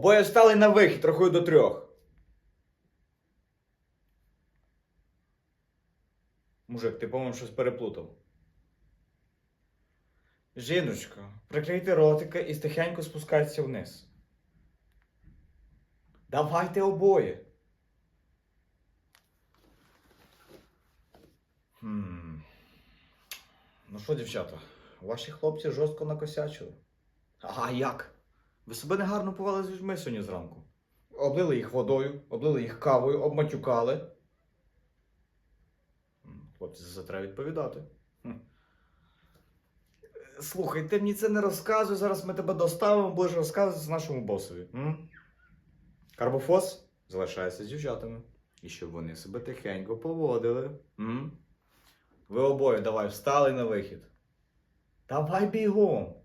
Обоє встали на вихід, рахую до трьох. Мужик, ти, по-моєму, щось переплутав. Жіночко, прикрийте ротика і тихенько спускайтеся вниз. Давайте обоє. Хм. Ну що, дівчата, ваші хлопці жорстко накосячили. А як? Ви себе негарно повели з людьми сьогодні зранку. Облили їх водою, облили їх кавою, обматюкали. Хлопці, за це треба відповідати. Слухай, ти мені це не розказуй, зараз ми тебе доставимо, будеш розказувати нашому босові. М? Карбофос залишається з дівчатами. І щоб вони себе тихенько поводили. М? Ви обоє давай встали на вихід. Давай бігом.